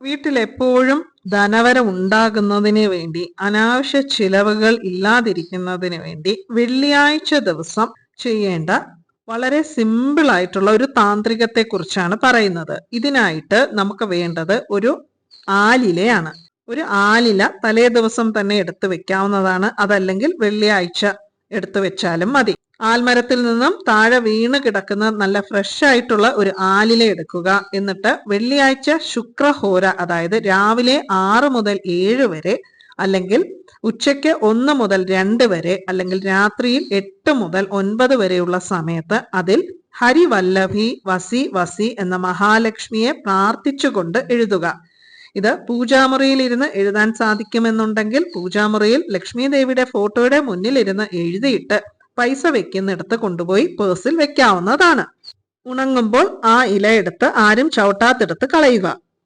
വീട്ടിൽ എപ്പോഴും ധനവരം ഉണ്ടാകുന്നതിന് വേണ്ടി അനാവശ്യ ചിലവുകൾ ഇല്ലാതിരിക്കുന്നതിന് വേണ്ടി വെള്ളിയാഴ്ച ദിവസം ചെയ്യേണ്ട വളരെ സിമ്പിൾ ആയിട്ടുള്ള ഒരു താന്ത്രികത്തെ കുറിച്ചാണ് പറയുന്നത്. ഇതിനായിട്ട് നമുക്ക് വേണ്ടത് ഒരു ആലിലയാണ്. ഒരു ആലില തലേ ദിവസം തന്നെ എടുത്തു വെക്കാവുന്നതാണ്. അതല്ലെങ്കിൽ വെള്ളിയാഴ്ച എടുത്തു വെച്ചാലും മതി. ആൽമരത്തിൽ നിന്നും താഴെ വീണ് കിടക്കുന്ന നല്ല ഫ്രഷ് ആയിട്ടുള്ള ഒരു ആലില എടുക്കുക. എന്നിട്ട് വെള്ളിയാഴ്ച ശുക്രഹോര അതായത് രാവിലെ ആറ് മുതൽ ഏഴ് വരെ അല്ലെങ്കിൽ ഉച്ചയ്ക്ക് ഒന്ന് മുതൽ രണ്ട് വരെ അല്ലെങ്കിൽ രാത്രിയിൽ എട്ട് മുതൽ ഒൻപത് വരെയുള്ള സമയത്ത് അതിൽ ഹരിവല്ലഭി വസി വസി എന്ന മഹാലക്ഷ്മിയെ പ്രാർത്ഥിച്ചുകൊണ്ട് എഴുതുക. ഇത് പൂജാമുറിയിൽ ഇരുന്ന് എഴുതാൻ സാധിക്കുമെന്നുണ്ടെങ്കിൽ പൂജാമുറിയിൽ ലക്ഷ്മി ദേവിയുടെ ഫോട്ടോയുടെ മുന്നിൽ ഇരുന്ന് എഴുതിയിട്ട് പൈസ വെക്കുന്നിടത്ത് കൊണ്ടുപോയി പേഴ്സിൽ വെക്കാവുന്നതാണ്. ഉണങ്ങുമ്പോൾ ആ ഇല എടുത്ത് ആരും ചവിട്ടാത്തെടുത്ത് കളയുക.